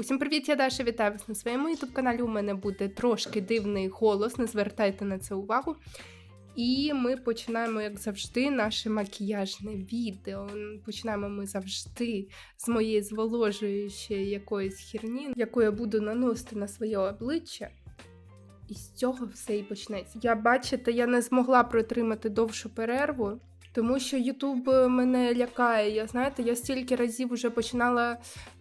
Усім привіт, я Даша, вітаю вас на своєму ютуб каналі. У мене буде трошки дивний голос, не звертайте на це увагу. І ми починаємо, як завжди, наше макіяжне відео. Починаємо ми завжди з моєї зволожуючої якоїсь херні, яку я буду наносити на своє обличчя. І з цього все і почнеться. Я бачите, я не змогла протримати довшу перерву, тому що Ютуб мене лякає. Я знаєте, я стільки разів вже починала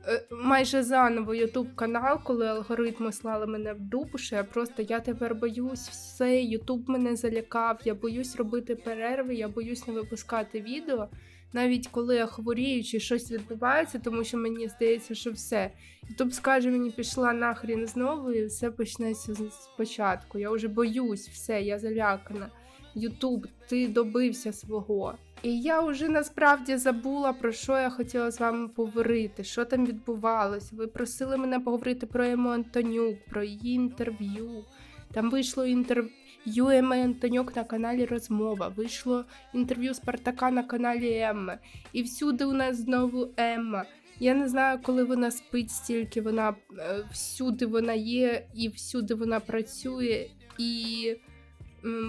е, майже заново Ютуб канал, коли алгоритми слали мене в дупу, що я просто я тепер боюсь все. Ютуб мене залякав. Я боюсь робити перерви, я боюсь не випускати відео. Навіть коли я хворію чи щось відбувається, тому що мені здається, що все. Ютуб скаже мені, пішла нахрін знову, і все почнеться спочатку. Я вже боюсь, все, я залякана. Ютуб, ти добився свого. І я вже насправді забула, про що я хотіла з вами поговорити, що там відбувалося. Ви просили мене поговорити про Ему Антонюк, про її інтерв'ю. Там вийшло інтерв'ю Еми Антонюк на каналі Розмова, вийшло інтерв'ю Спартака на каналі Емми. І всюди у нас знову Емма. Я не знаю, коли вона спить стільки, вона е, всюди вона є, і всюди вона працює, і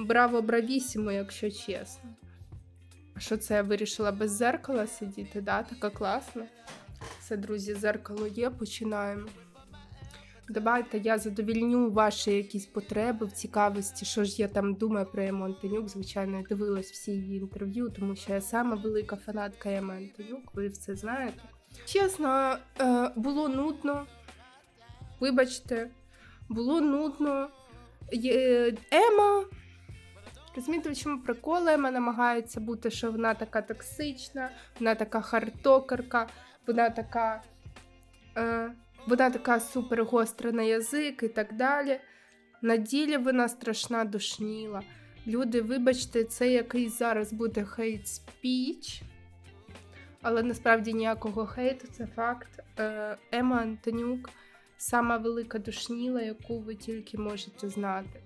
браво бравісімо, якщо чесно. Що це я вирішила без зеркала сидіти? Да? Така класна. Все, друзі, зеркало є, починаємо. Давайте я задовільню ваші якісь потреби в цікавості, що ж я там думаю про Ему. Звичайно, я дивилась всі її інтерв'ю, тому що я сама велика фанатка Еми ви все знаєте. Чесно, е, було нудно. Вибачте, було нудно. Ема. Розумієте, чому прикол Ема намагається бути, що вона така токсична, вона така хардтокерка, вона така. Е, вона така супер гостра на язик і так далі. На ділі вона страшна душніла. Люди, вибачте, це якийсь зараз буде хейт спіч. Але насправді ніякого хейту, це факт. Е, Ема Антонюк сама велика душніла, яку ви тільки можете знати.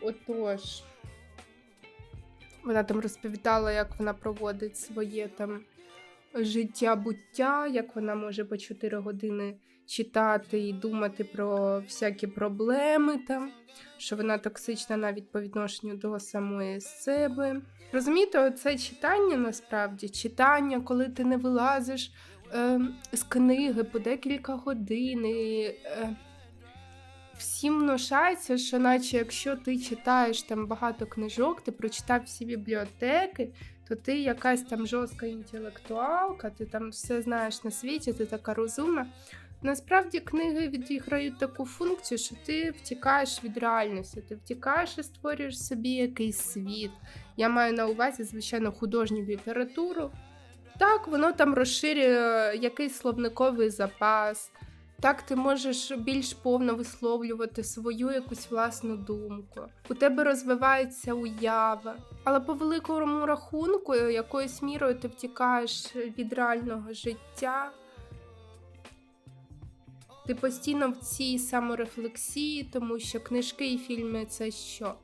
Отож, вона там розповідала, як вона проводить своє там життя буття, як вона може по 4 години читати і думати про всякі проблеми там, що вона токсична навіть по відношенню до самої себе. Розумієте, оце читання насправді, читання, коли ти не вилазиш е, з книги по декілька годин. І, е, всім внушається, що наче якщо ти читаєш там багато книжок, ти прочитав всі бібліотеки, то ти якась там жорстка інтелектуалка, ти там все знаєш на світі, ти така розумна. Насправді книги відіграють таку функцію, що ти втікаєш від реальності, ти втікаєш і створюєш собі якийсь світ. Я маю на увазі, звичайно, художню літературу. Так, воно там розширює якийсь словниковий запас. Так, ти можеш більш повно висловлювати свою якусь власну думку. У тебе розвивається уява. Але по великому рахунку, якоюсь мірою ти втікаєш від реального життя. Ти постійно в цій саморефлексії, тому що книжки і фільми це що?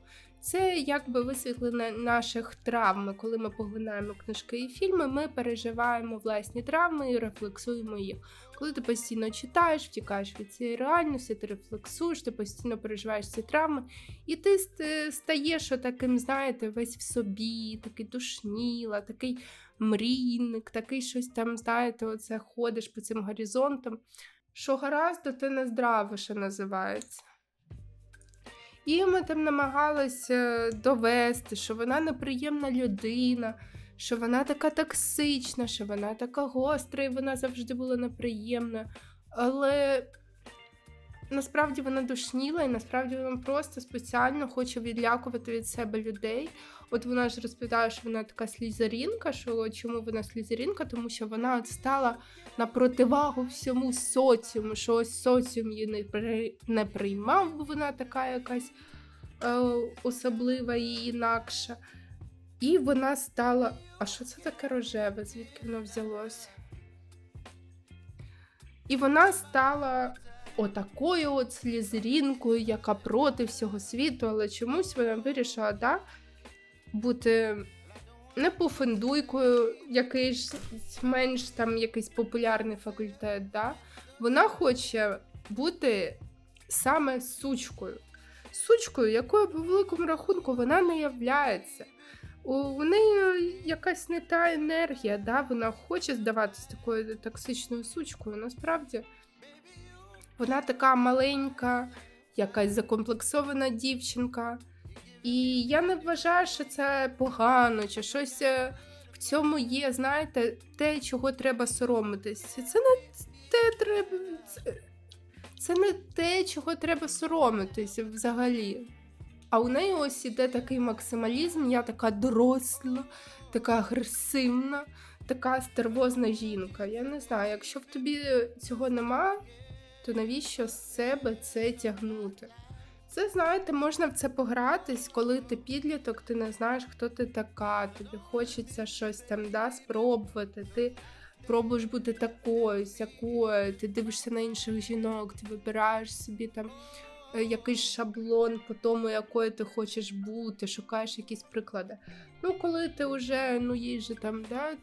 Це якби висвітлення наших травм. Коли ми поглинаємо книжки і фільми, ми переживаємо власні травми і рефлексуємо їх. Коли ти постійно читаєш, втікаєш від цієї реальності, ти рефлексуєш, ти постійно переживаєш ці травми, і ти стаєш таким, знаєте, весь в собі, такий душніла, такий мрійник, такий щось там, знаєте, оце ходиш по цим горизонтам. Що гаразд, то ти не здравише називається. І ми там намагалися довести, що вона неприємна людина, що вона така токсична, що вона така гостра, і вона завжди була неприємна. Але насправді вона душніла, і насправді вона просто спеціально хоче відлякувати від себе людей. От вона ж розповідає, що вона така слізерінка, що чому вона слізерінка, тому що вона от стала на противагу всьому соціуму, що ось соціум її не, при... не приймав, бо вона така якась е, особлива і інакша. І вона стала. А що це таке рожеве? Звідки воно взялося? І вона стала отакою от слізерінкою, яка проти всього світу, але чомусь вона вирішила, да, бути не пуфендуйкою, якийсь менш там якийсь популярний факультет, да? Вона хоче бути саме сучкою. Сучкою, якою по великому рахунку вона не являється. У, у неї якась не та енергія, да? вона хоче здаватися такою токсичною сучкою. Насправді вона така маленька, якась закомплексована дівчинка. І я не вважаю, що це погано, чи щось е, в цьому є, знаєте, те, чого треба соромитись. Це не те треба. Це, не те, чого треба соромитись взагалі. А у неї ось іде такий максималізм, я така доросла, така агресивна, така стервозна жінка. Я не знаю, якщо в тобі цього нема, то навіщо з себе це тягнути? Це, знаєте, можна в це погратись, коли ти підліток, ти не знаєш, хто ти така, тобі хочеться щось там да, спробувати. Ти пробуєш бути такою, сякою, ти дивишся на інших жінок, ти вибираєш собі там е, якийсь шаблон по тому, якою ти хочеш бути, шукаєш якісь приклади. Ну, коли ти вже, ну, їй же там, да,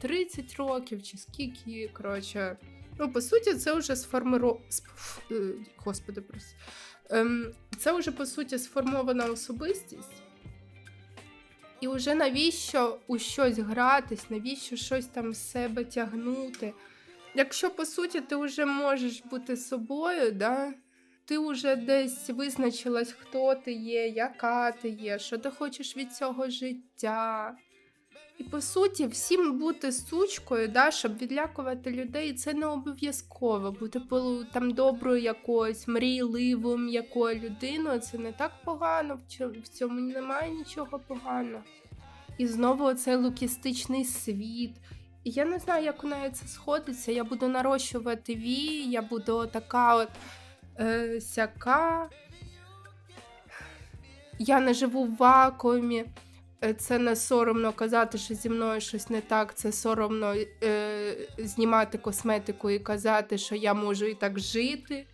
30 років чи скільки, коротше. Ну, по суті, це вже сформиро... е, Господи, просто. Ем, це вже по суті сформована особистість. І вже навіщо у щось гратись, навіщо щось там з себе тягнути? Якщо по суті ти вже можеш бути собою, да? ти вже десь визначилась, хто ти є, яка ти є, що ти хочеш від цього життя. І по суті, всім бути сучкою, да, щоб відлякувати людей, це не обов'язково. Бути там доброю якоюсь, мрійливою м'якою людиною, це не так погано, в цьому немає нічого поганого. І знову оцей лукістичний світ. І я не знаю, як у неї це сходиться. Я буду нарощувати вії, я буду така от е, сяка. Я не живу в вакуумі. Е, Це не соромно казати, що зі мною щось не так. Це соромно е, знімати косметику і казати, що я можу і так жити.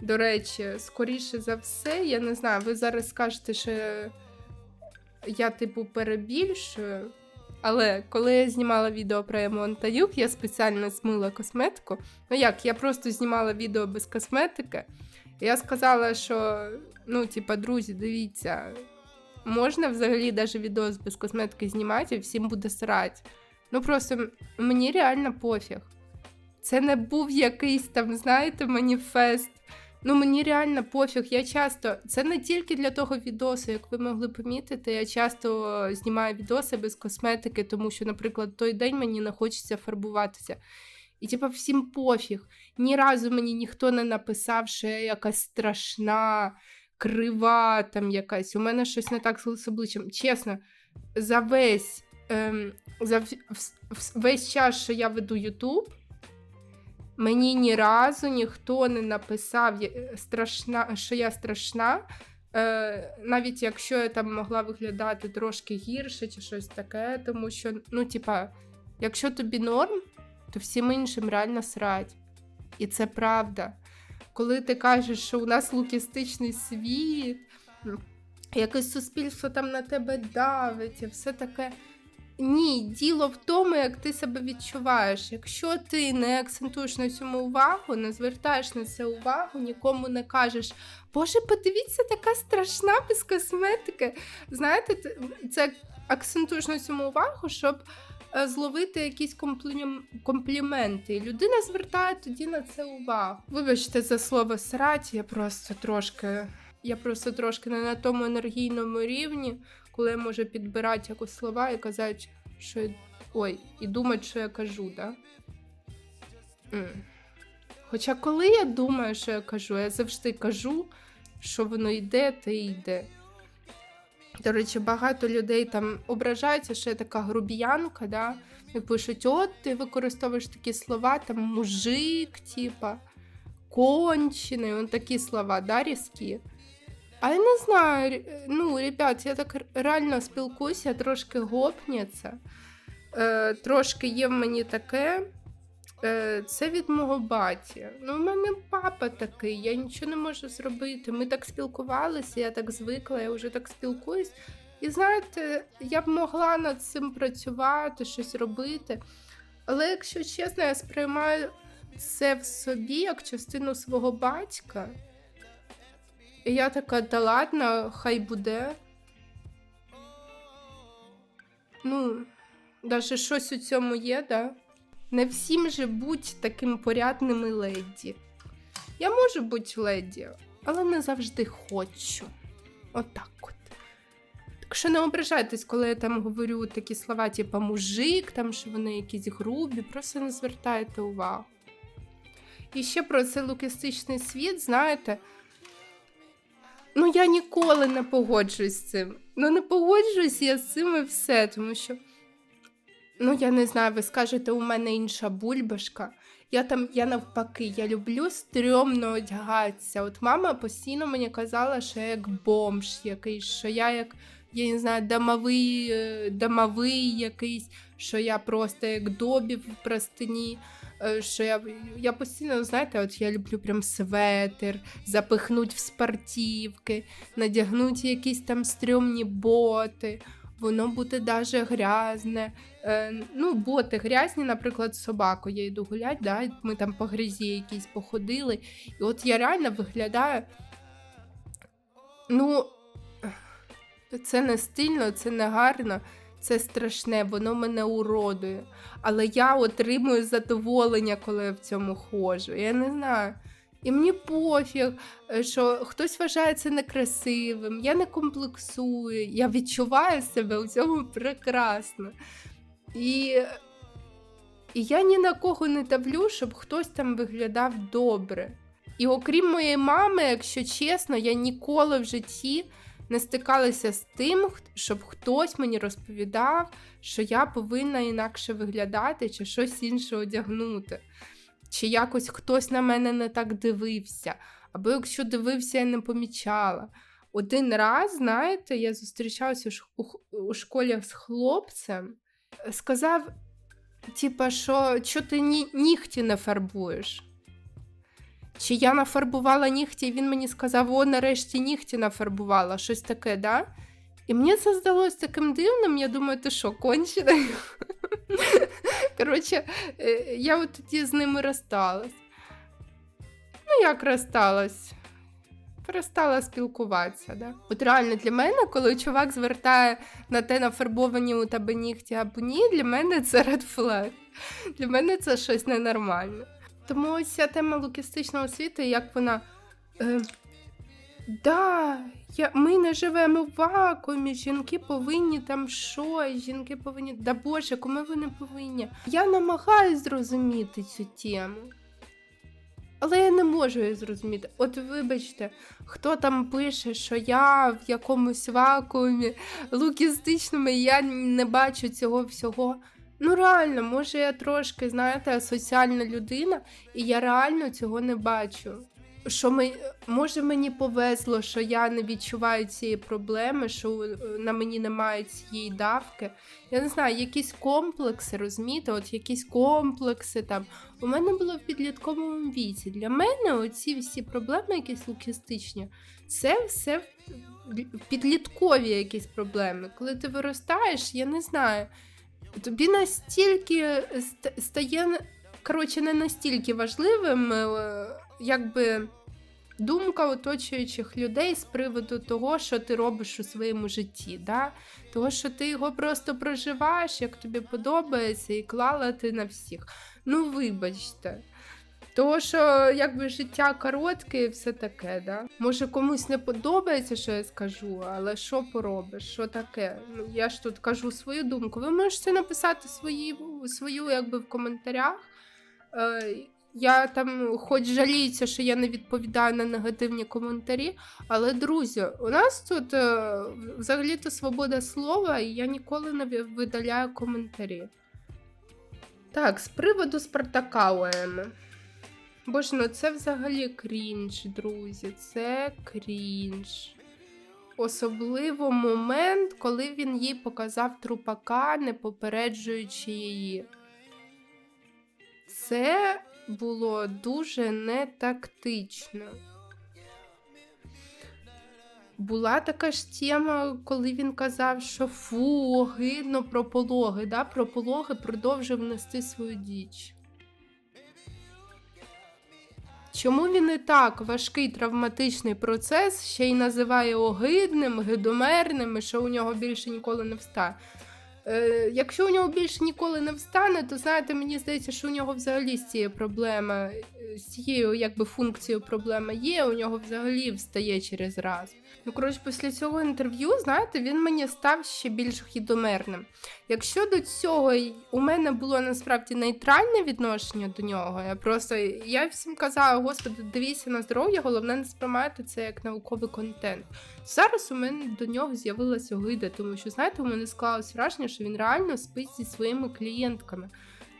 До речі, скоріше за все, я не знаю, ви зараз скажете, що я, типу, перебільшую. Але коли я знімала відео про Емон Таюк, я спеціально змила косметику. Ну як, я просто знімала відео без косметики. Я сказала, що ну, типа, друзі, дивіться, можна взагалі навіть відео без косметики знімати, і всім буде срать. Ну просто мені реально пофіг. Це не був якийсь там, знаєте, маніфест. Ну, мені реально пофіг. Я часто. Це не тільки для того відосу, як ви могли помітити. Я часто знімаю відоси без косметики, тому що, наприклад, той день мені не хочеться фарбуватися. І, типа, всім пофіг. Ні разу мені ніхто не написав, що я якась страшна, крива там якась. У мене щось не так з обличчям. Чесно, за весь, ем, за в- в- весь час, що я веду Ютуб, мені ні разу ніхто не написав, я- страшна, що я страшна. Е, навіть якщо я там могла виглядати трошки гірше чи щось таке, тому що, ну, типа, якщо тобі норм, то всім іншим реально срать. І це правда. Коли ти кажеш, що у нас лукістичний світ, якесь суспільство там на тебе давить, і все таке. Ні, діло в тому, як ти себе відчуваєш. Якщо ти не акцентуєш на цьому увагу, не звертаєш на це увагу, нікому не кажеш, Боже, подивіться, така страшна без косметики. Знаєте, це акцентуєш на цьому увагу, щоб зловити якісь комплі- компліменти. І людина звертає тоді на це увагу. Вибачте за слово срать, я просто трошки. Я просто трошки не на тому енергійному рівні, коли я можу підбирати якось слова і казати, що ой, і думати, що я кажу, да? М. Хоча коли я думаю, що я кажу, я завжди кажу, що воно йде, те й йде. До речі, багато людей там ображаються, що я така грубіянка, да? і пишуть: от ти використовуєш такі слова, там мужик, типа, кончений, он такі слова, да, різкі. А я не знаю, ну, ребят, я так реально спілкуюся, трошки гопняться. Е, трошки є в мені таке. Е, це від мого баті. Ну, у мене папа такий, я нічого не можу зробити. Ми так спілкувалися, я так звикла, я вже так спілкуюсь. І знаєте, я б могла над цим працювати, щось робити. Але якщо чесно, я сприймаю це в собі як частину свого батька. І я така, да ладно, хай буде. Ну, даже щось у цьому є, да? Не всім же будь таким порядним і леді. Я можу бути леді, але не завжди хочу. Отак от. Так що не ображайтесь, коли я там говорю такі слова, типу мужик, там, що вони якісь грубі, просто не звертайте увагу. І ще про цей лукістичний світ, знаєте. Ну, я ніколи не погоджуюсь з цим. Ну, не погоджуюсь я з цим і все, тому що. Ну, я не знаю, ви скажете, у мене інша бульбашка. Я там, я навпаки, я люблю стрьомно одягатися. От мама постійно мені казала, що я як бомж якийсь, що я як, я не знаю, домовий, е, домовий якийсь, що я просто як добі в простині. е, Що я, я постійно, знаєте, от я люблю прям светер, запихнуть в спортивки, надягнуть якісь там стрьомні боти, воно буде даже грязне. Е, ну, боти грязні, наприклад, з собакою я йду гуляти, да, ми там по грязі якісь походили. І от я реально виглядаю. Ну, це не стильно, це не гарно, це страшне, воно мене уродує. Але я отримую задоволення, коли я в цьому ходжу. Я не знаю. І мені пофіг, е, що хтось вважає це некрасивим, я не комплексую, я відчуваю себе у цьому прекрасно. І, і я ні на кого не давлю, щоб хтось там виглядав добре. І окрім моєї мами, якщо чесно, я ніколи в житті не стикалася з тим, щоб хтось мені розповідав, що я повинна інакше виглядати чи щось інше одягнути. Чи якось хтось на мене не так дивився, або якщо дивився, я не помічала. Один раз, знаєте, я зустрічалася у школі з хлопцем, сказав, типа, що, що ти ні, нігті не фарбуєш. Чи я нафарбувала нігті, і він мені сказав, о, нарешті нігті нафарбувала, щось таке, да? І мені це здалося таким дивним. Я думаю, ти що, кончений? Коротше, е, я от тоді з ними розсталась. Ну, як розсталась? Перестала спілкуватися, да? От реально для мене, коли чувак звертає на те, нафарбовані у тебе нігті або ні, для мене це red flag. Для мене це щось ненормальне. Тому ось ця тема лукістичного світу, як вона. Е, да, я, ми не живемо в вакуумі, жінки повинні там щось, жінки повинні. Да Боже, кому ви не повинні? Я намагаюсь зрозуміти цю тему. Але я не можу її зрозуміти. От вибачте, хто там пише, що я в якомусь вакуумі лукістичному, і я не бачу цього всього. Ну, реально, може, я трошки, знаєте, асоціальна людина, і я реально цього не бачу. Що ми, може, мені повезло, що я не відчуваю цієї проблеми, що е, на мені немає цієї давки. Я не знаю, якісь комплекси, розумієте, от якісь комплекси там. У мене було в підлітковому віці. Для мене оці всі проблеми, якісь лукістичні, це все підліткові якісь проблеми. Коли ти виростаєш, я не знаю. Тобі настільки стає коротше, не настільки важливим, е, якби думка оточуючих людей з приводу того, що ти робиш у своєму житті. Да? Того, що ти його просто проживаєш, як тобі подобається, і клала ти на всіх. Ну, вибачте. Того, що якби життя коротке і все таке, да? Може комусь не подобається, що я скажу, але що поробиш? Що таке? Ну, я ж тут кажу свою думку. Ви можете написати свої, свою якби в коментарях. Е, я там хоч жаліюся, що я не відповідаю на негативні коментарі. Але, друзі, у нас тут е, взагалі-то свобода слова, і я ніколи не видаляю коментарі. Так, з приводу Спартака ОМ. Боже, ну це взагалі крінж, друзі. Це крінж. Особливо момент, коли він їй показав трупака, не попереджуючи її. Це було дуже нетактично. Була така ж тема, коли він казав, що фу, гидно про пологи, да? про пологи продовжив нести свою діч. Чому він і так важкий травматичний процес ще й називає огидним, гидомерним, і що у нього більше ніколи не встане? Е, якщо у нього більше ніколи не встане, то знаєте, мені здається, що у нього взагалі з цією проблема, з цією якби функцією проблема є, у нього взагалі встає через раз. Ну, коротше, після цього інтерв'ю, знаєте, він мені став ще більш хідомерним. Якщо до цього у мене було насправді нейтральне відношення до нього, я просто я всім казала, господи, дивіться на здоров'я, головне не сприймати це як науковий контент. Зараз у мене до нього з'явилася огида, тому що, знаєте, у мене склалось враження, що він реально спить зі своїми клієнтками.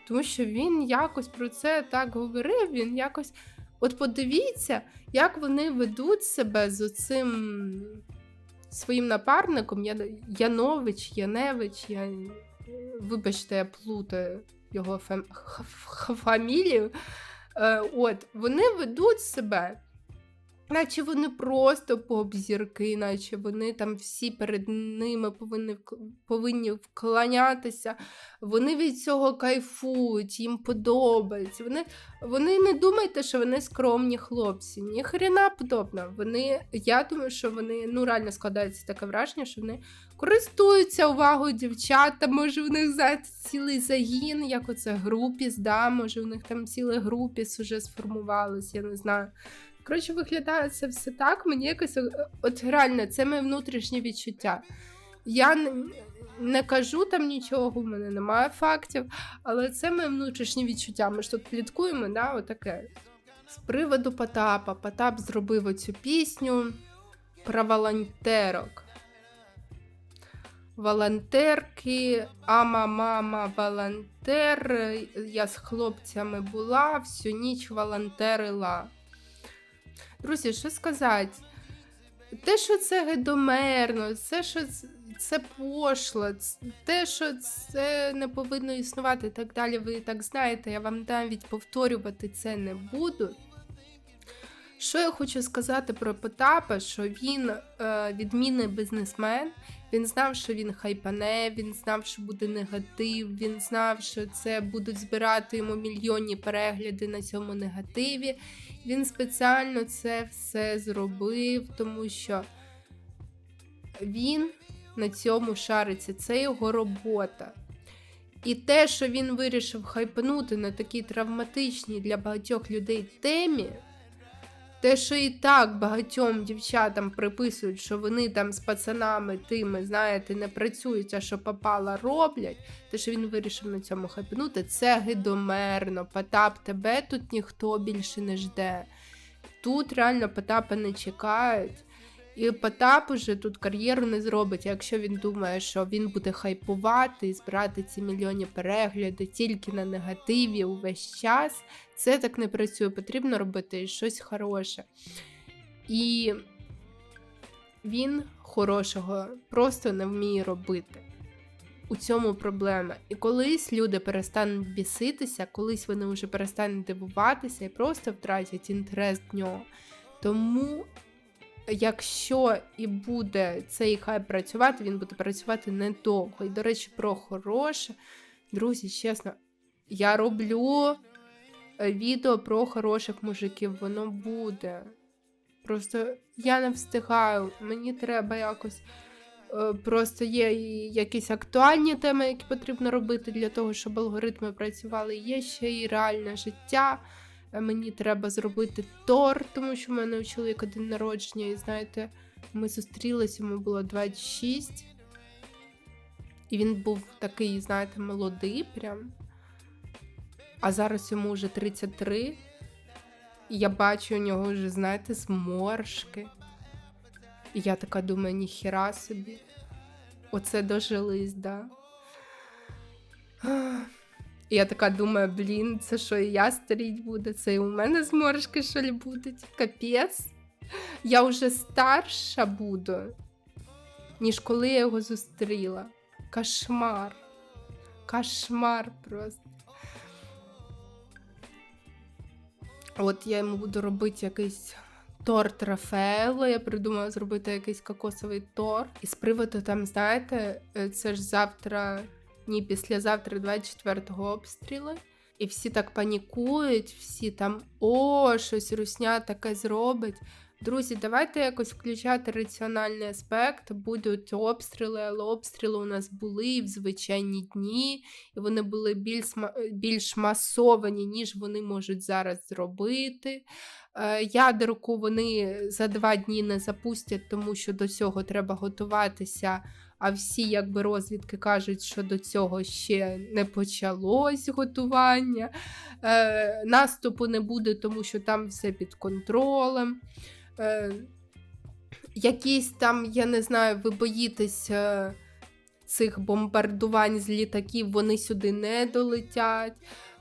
Тому що він якось про це так говорив, він якось. От подивіться, як вони ведуть себе з оцим своїм напарником Я- Янович, Яневич, я... вибачте, я плутаю його фам... фамілію. Е, от, вони ведуть себе Наче вони просто поп-зірки, наче вони там всі перед ними повинні, повинні вклонятися. Вони від цього кайфують, їм подобається. Вони, вони не думайте, що вони скромні хлопці. Ні хрена подобного. Вони, я думаю, що вони ну реально складається таке враження, що вони користуються увагою дівчат. Може у них знаєте, цілий загін, як оце групіс, да, може у них там цілий групіс уже сформувалось, я не знаю. Коротше, виглядає це все так. Мені якось е, от реально, це моє внутрішнє відчуття. Я не, кажу там нічого, у мене немає фактів, але це моє внутрішнє відчуття. Ми ж тут пліткуємо, да, отаке. З приводу Потапа. Потап зробив оцю пісню про волонтерок. Волонтерки, ама, мама, волонтер. Я з хлопцями була, всю ніч волонтерила. Друзі, що сказати? Те, що це гедомерно, це, що це пошло, те, що це не повинно існувати і так далі, ви так знаєте, я вам навіть повторювати це не буду. Що я хочу сказати про Потапа, що він е, відмінний бізнесмен, він знав, що він хайпане, він знав, що буде негатив, він знав, що це будуть збирати йому мільйонні перегляди на цьому негативі. Він спеціально це все зробив, тому що він на цьому шариться, це його робота. І те, що він вирішив хайпанути на такій травматичній для багатьох людей темі, те, що і так багатьом дівчатам приписують, що вони там з пацанами тими, знаєте, не працюють, а що попала, роблять, те, що він вирішив на цьому хапнути, це гидомерно. Потап, тебе тут ніхто більше не жде. Тут реально Потапа не чекають. І Потап уже тут кар'єру не зробить, якщо він думає, що він буде хайпувати і збирати ці мільйонні перегляди тільки на негативі увесь час. Це так не працює. Потрібно робити щось хороше. І він хорошого просто не вміє робити. У цьому проблема. І колись люди перестануть біситися, колись вони вже перестануть дивуватися і просто втратять інтерес до нього. Тому, якщо і буде цей хайп працювати, він буде працювати недовго. І, до речі, про хороше, друзі, чесно, я роблю е, відео про хороших мужиків, воно буде. Просто я не встигаю, мені треба якось. е, Просто є якісь актуальні теми, які потрібно робити для того, щоб алгоритми працювали. Є ще і реальне життя. Е, Мені треба зробити торт, тому що в мене у чоловіка день народження, і знаєте, ми зустрілися, йому було 26. І він був такий, знаєте, молодий прям. А зараз йому вже 33. І я бачу у нього вже, знаєте, зморшки. І я така думаю, ніхіра собі. Оце дожились, да. І я така думаю, блін, це що і я старіть буде? Це і у мене зморшки що ли будуть? Капець. Я вже старша буду, ніж коли я його зустріла. Кошмар. Кошмар просто. От я йому буду робити якийсь торт Рафаело. Я придумала зробити якийсь кокосовий торт. І з приводу там, знаєте, е, це ж завтра, ні, післязавтра 24-го обстріли. І всі так панікують, всі там о, щось русня таке зробить. Друзі, давайте якось включати раціональний аспект. Будуть обстріли, але обстріли у нас були в звичайні дні, і вони були більш, більш масовані, ніж вони можуть зараз зробити. Е, Ядерку вони за два дні не запустять, тому що до цього треба готуватися. А всі, якби розвідки кажуть, що до цього ще не почалось готування. Е, наступу не буде, тому що там все під контролем. Е, якісь там, я не знаю, ви боїтесь цих бомбардувань з літаків, вони сюди не долетять.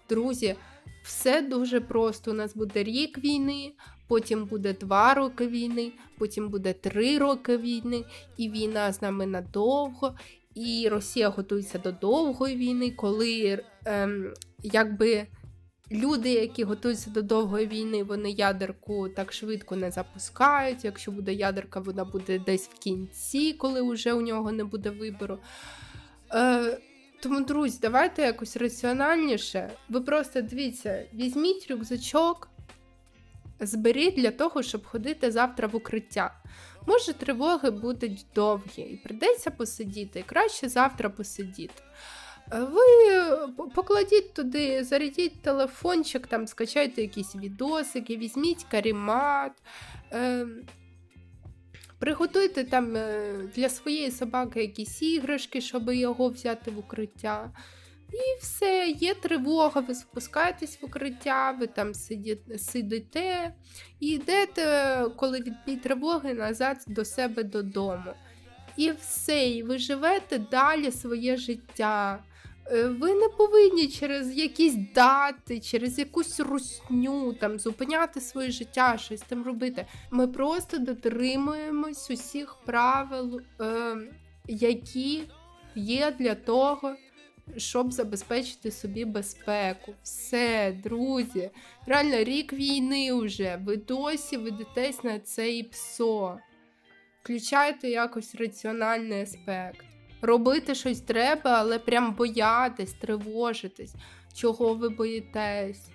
Друзі, все дуже просто. У нас буде рік війни, потім буде два роки війни, потім буде три роки війни, і війна з нами надовго. І Росія готується до довгої війни, коли ем, якби люди, які готуються до довгої війни, вони ядерку так швидко не запускають. Якщо буде ядерка, вона буде десь в кінці, коли вже у нього не буде вибору. Е, тому, друзі, давайте якось раціональніше. Ви просто дивіться, візьміть рюкзачок, зберіть для того, щоб ходити завтра в укриття. Може, тривоги будуть довгі, і прийдеться посидіти, і краще завтра посидіти. Е, Ви покладіть туди, зарядіть телефончик, там скачайте якісь відосики, візьміть карімат. Е, Приготуйте там е, для своєї собаки якісь іграшки, щоб його взяти в укриття. І все, є тривога, ви спускаєтесь в укриття, ви там сидите і йдете, коли відбій тривоги, назад до себе додому. І все, і ви живете далі своє життя. Е, Ви не повинні через якісь дати, через якусь русню там зупиняти своє життя, щось там робити. Ми просто дотримуємось усіх правил, е, які є для того, щоб забезпечити собі безпеку. Все, друзі. Реально, рік війни вже. Ви досі ведетесь на це псо. Включайте якось раціональний аспект. Робити щось треба, але прям боятись, тривожитись, чого ви боїтесь.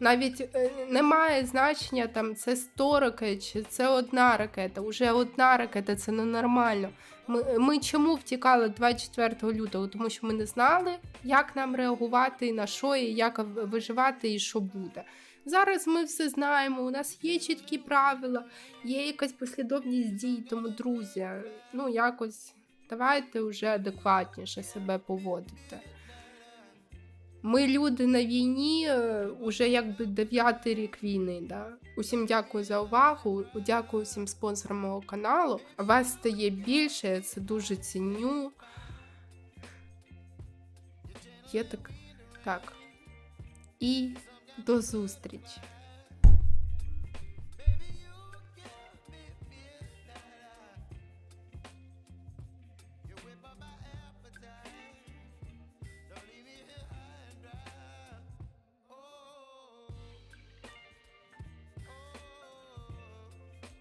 Навіть е, немає значення, там це 100 ракет чи це одна ракета. Уже одна ракета це ненормально. Ми, ми чому втікали 24 лютого? Тому що ми не знали, як нам реагувати, на що, і як виживати, і що буде. Зараз ми все знаємо, у нас є чіткі правила, є якась послідовність дій, тому, друзі, ну якось давайте вже адекватніше себе поводити. Ми люди на війні, е, уже якби дев'ятий рік війни. Да? Усім дякую за увагу. Дякую всім спонсорам мого каналу. Вас стає більше, я це дуже ціню. Є так. Так. І до зустрічі!